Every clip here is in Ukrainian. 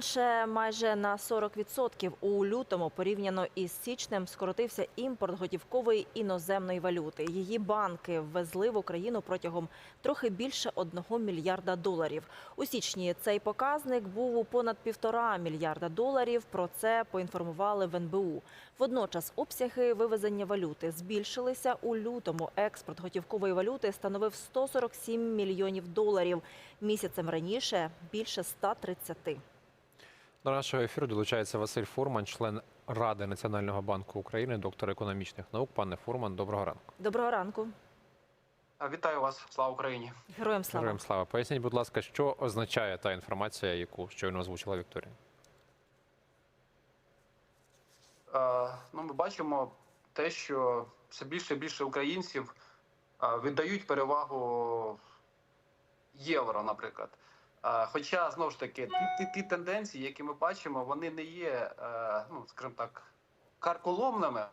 Ще майже на 40% у лютому порівняно із січнем скоротився імпорт готівкової іноземної валюти. Її банки ввезли в Україну протягом трохи більше 1 мільярда доларів. У січні цей показник був у понад півтора мільярда доларів. Про це поінформували в НБУ. Водночас обсяги вивезення валюти збільшилися у лютому. Експорт готівкової валюти становив 147 мільйонів доларів. Місяцем раніше більше 130. До нашого ефіру долучається Василь Фурман, член Ради Національного банку України, доктор економічних наук. Пане Фурман, доброго ранку. Доброго ранку. Вітаю вас, слава Україні. Героям слава. Героям слава. Поясніть, будь ласка, що означає та інформація, яку щойно озвучила Вікторія? Е, ну, ми бачимо те, що все більше і більше українців е, віддають перевагу євро, наприклад. Хоча знову ж таки, ті, ті, тенденції, які ми бачимо, вони не є, е, ну скажімо так, карколомними.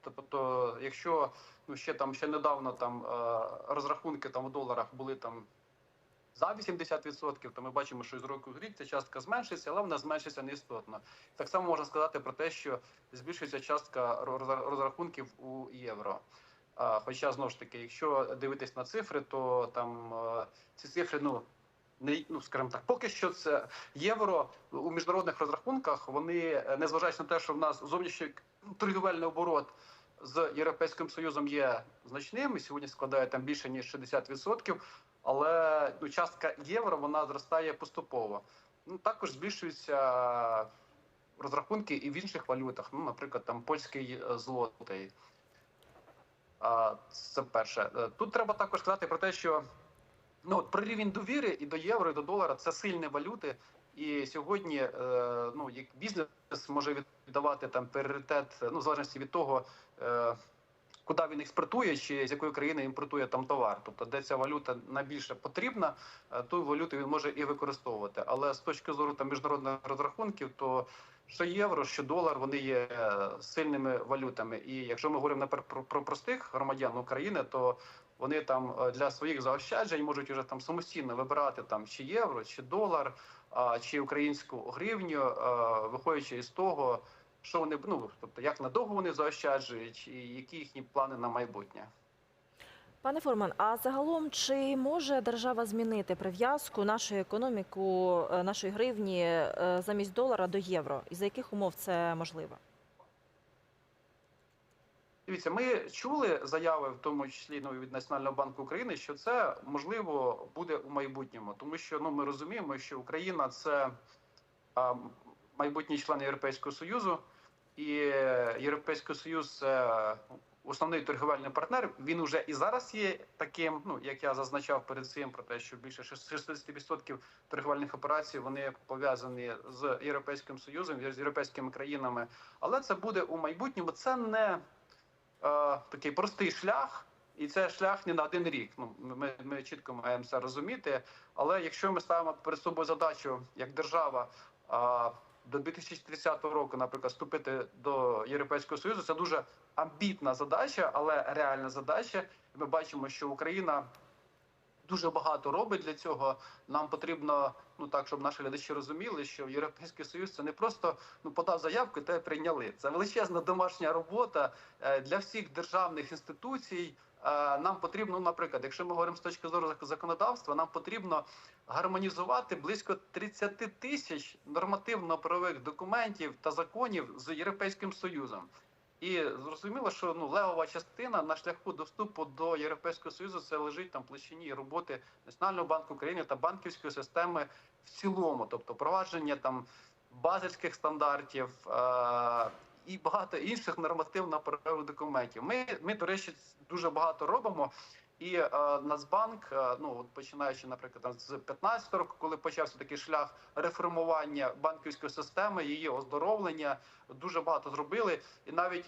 Тобто, якщо ну ще там ще недавно там е, розрахунки там у доларах були там за 80%, то ми бачимо, що з року в рік ця частка зменшиться, але вона зменшиться не істотно. Так само можна сказати про те, що збільшується частка роз- розрахунків у євро. Хоча знову ж таки, якщо дивитись на цифри, то там е, ці цифри, ну не ну скажімо так, поки що це євро у міжнародних розрахунках. Вони е, незважаючи на те, що в нас зовнішній торгівельний оборот з європейським союзом є значним і сьогодні складає там більше ніж 60%, але ну, частка євро вона зростає поступово. Ну також збільшуються розрахунки і в інших валютах. Ну, наприклад, там польський е, злотий. Це перше. Е, Тут треба також сказати про те, що ну от про рівень довіри і до євро, і до долара це сильні валюти. І сьогодні е, ну як бізнес може віддавати там пріоритет, ну в залежності від того, е, куди він експортує, чи з якої країни імпортує там товар. Тобто, де ця валюта найбільше потрібна, е, ту валюту він може і використовувати. Але з точки зору там міжнародних розрахунків, то що євро, що долар, вони є е, сильними валютами. І якщо ми говоримо наприклад, про, про простих громадян України, то вони там е, для своїх заощаджень можуть вже там самостійно вибирати там чи євро, чи долар, а, чи українську гривню, а, виходячи із того, що вони ну тобто як надовго вони заощаджують, і які їхні плани на майбутнє. Пане Форман, а загалом чи може держава змінити прив'язку нашої економіку, е, нашої гривні е, замість долара до євро? І за яких умов це можливо? Дивіться, ми чули заяви, в тому числі ну, від Національного банку України, що це можливо буде у майбутньому, тому що ну ми розуміємо, що Україна це а, майбутній член Європейського союзу, і Європейський Союз це основний торгівельний партнер. Він уже і зараз є таким. Ну як я зазначав перед цим, про те, що більше 60% торгівельних операцій вони пов'язані з європейським союзом, з європейськими країнами. Але це буде у майбутньому. Це не е, такий простий шлях. І це шлях не на один рік. Ну ми, ми чітко маємо це розуміти. Але якщо ми ставимо перед собою задачу як держава до 2030 року, наприклад, вступити до Європейського союзу, це дуже амбітна задача, але реальна задача. Ми бачимо, що Україна дуже багато робить для цього. Нам потрібно, ну так, щоб наші глядачі розуміли, що Європейський Союз це не просто ну подав заявку, те прийняли. Це величезна домашня робота е, для всіх державних інституцій. Е, Нам потрібно, наприклад, якщо ми говоримо з точки зору законодавства, нам потрібно гармонізувати близько 30 тисяч нормативно-правових документів та законів з Європейським Союзом. І зрозуміло, що ну левова частина на шляху до вступу до Європейського союзу це лежить там в площині роботи Національного банку України та банківської системи в цілому, тобто провадження там базельських стандартів е- і багато інших нормативно-правових документів. Ми, ми, до речі, дуже багато робимо. І е, Нацбанк, е, ну от починаючи, наприклад, з 15 року, коли почався такий шлях реформування банківської системи, її оздоровлення, дуже багато зробили. І навіть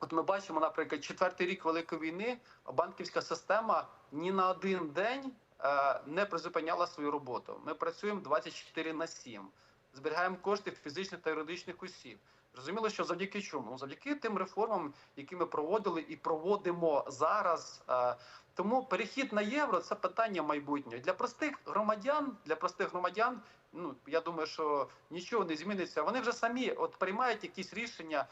от ми бачимо, наприклад, четвертий рік великої війни банківська система ні на один день е, не призупиняла свою роботу. Ми працюємо 24 на 7, зберігаємо кошти фізичних та юридичних осіб. Зрозуміло, що завдяки чому? Завдяки тим реформам, які ми проводили і проводимо зараз. Е, Тому перехід на євро це питання майбутнього для простих громадян. Для простих громадян ну я думаю, що нічого не зміниться. Вони вже самі от приймають якісь рішення.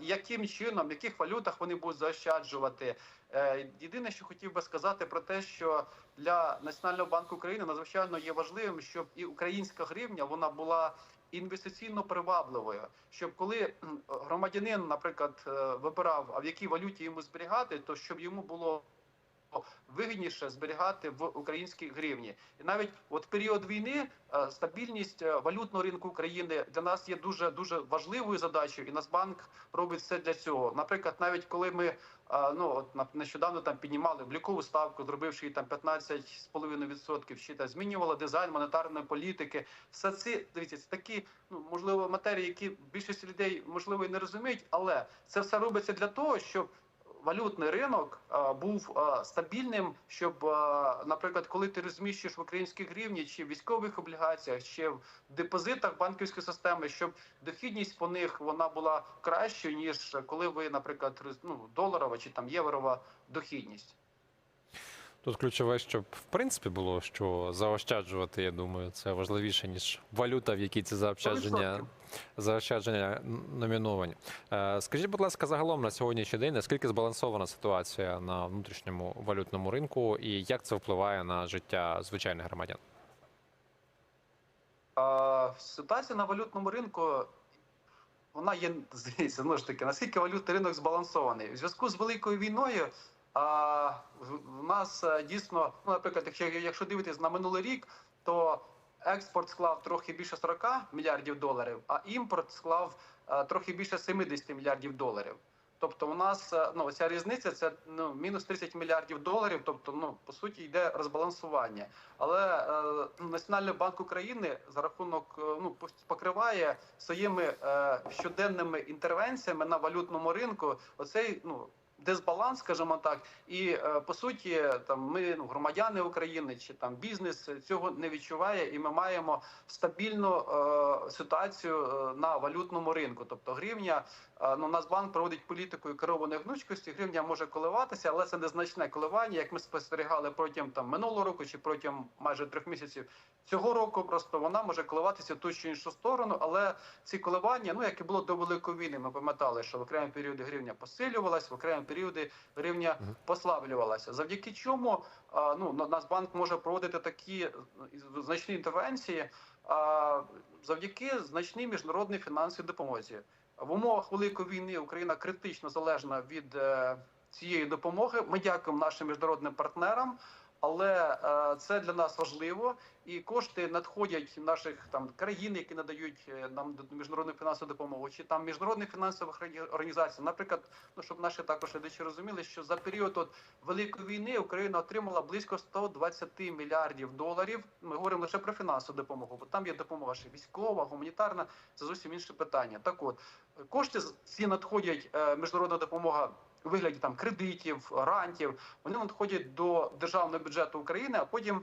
Яким чином, в яких валютах вони будуть заощаджувати? Е, Єдине, що хотів би сказати про те, що для Національного банку України надзвичайно є важливим, щоб і українська гривня вона була інвестиційно привабливою. Щоб коли громадянин, наприклад, е, вибирав, а в якій валюті йому зберігати, то щоб йому було вигідніше зберігати в українській гривні, і навіть от період війни е, стабільність е, валютного ринку України для нас є дуже дуже важливою задачею, і Нацбанк робить все для цього. Наприклад, навіть коли ми е, ну от нещодавно там піднімали облікову ставку, зробивши її там 15,5%, чи та змінювала дизайн монетарної політики. Все це дивіться, це такі ну можливо матерії, які більшість людей можливо і не розуміють, але це все робиться для того, щоб валютний ринок був стабільним, щоб, наприклад, коли ти розміщуєш в українській гривні чи в військових облігаціях, чи в депозитах банківської системи, щоб дохідність по них вона була кращою ніж коли ви, наприклад, ну, доларова чи там єврова дохідність. Тут ключове, щоб в принципі було що заощаджувати. Я думаю, це важливіше ніж валюта, в якій ці заощадження заощадження номіновані. Е, Скажіть, будь ласка, загалом на сьогоднішній день наскільки збалансована ситуація на внутрішньому валютному ринку, і як це впливає на життя звичайних громадян? Ситуація на валютному ринку. Вона є здається, знову ж таки, наскільки валютний ринок збалансований. У зв'язку з великою війною а, в- нас е, дійсно, ну, наприклад, якщо, дивитись на минулий рік, то експорт склав трохи більше 40 мільярдів доларів, а імпорт склав е, трохи більше 70 мільярдів доларів. Тобто, у нас е, ну ця різниця це ну мінус 30 мільярдів доларів. Тобто, ну по суті, йде розбалансування. Але е, Національний банк України за рахунок ну покриває своїми е, щоденними інтервенціями на валютному ринку оцей ну. Дисбаланс, скажімо так, і е, по суті, там ми ну громадяни України чи там бізнес цього не відчуває, і ми маємо стабільну е, ситуацію е, на валютному ринку. Тобто гривня, ну Нацбанк проводить політикою керованої гнучкості. Гривня може коливатися, але це незначне коливання, як ми спостерігали протягом там минулого року чи протягом майже трьох місяців цього року. Просто вона може коливатися в ту чи іншу сторону, але ці коливання, ну як і було до великої війни, ми пам'ятали, що в окремі періоди гривня посилювалась, в окремі періоди гривня послаблювалася. Завдяки чому ну На- Нацбанк може проводити такі е, значні інтервенції а, завдяки значній міжнародній фінансовій допомозі. В умовах великої війни Україна критично залежна від е, цієї допомоги. Ми дякуємо нашим міжнародним партнерам. Але е, це для нас важливо, і кошти надходять наших там країн, які надають е, нам міжнародну фінансову допомогу, чи там міжнародних фінансових організацій. Наприклад, ну щоб наші також глядачі розуміли, що за період от великої війни Україна отримала близько 120 мільярдів доларів. Ми говоримо лише про фінансову допомогу, бо там є допомога ще військова, гуманітарна. Це зовсім інше питання. Так, от кошти ці надходять е, міжнародна допомога. У вигляді там кредитів, грантів, вони надходять до державного бюджету України, а потім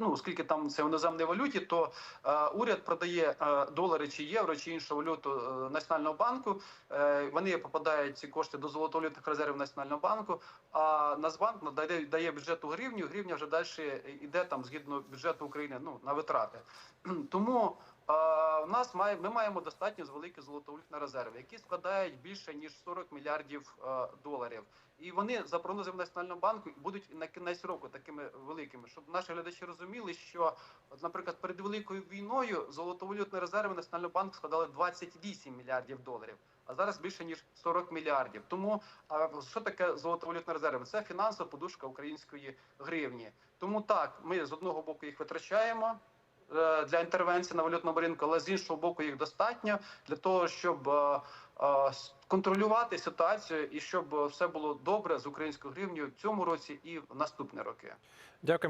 ну, оскільки там це в іноземній валюті, то е, уряд продає е, долари чи євро чи іншу валюту е, національного банку. Е, вони попадають ці кошти до золотовалютних резервів національного банку. А Нацбанк надає дає бюджету гривню. Гривня вже далі йде там згідно бюджету України. Ну на витрати. Тому в нас має ми маємо достатньо великі золотовалютні резерви, які складають більше ніж 40 мільярдів е, доларів. І вони за прогнозами національного банку будуть на кінець року такими великими, щоб наші глядачі розуміли, що, наприклад, перед великою війною золотовалютні резерви національного банку складали 28 мільярдів доларів. А зараз більше ніж 40 мільярдів. Тому а що таке золотовалютні резерви? Це фінансова подушка української гривні. Тому так, ми з одного боку їх витрачаємо для інтервенції на валютному ринку, але з іншого боку їх достатньо для того, щоб е, е, контролювати ситуацію і щоб е, все було добре з українською гривнею в цьому році і в наступні роки. Дякую.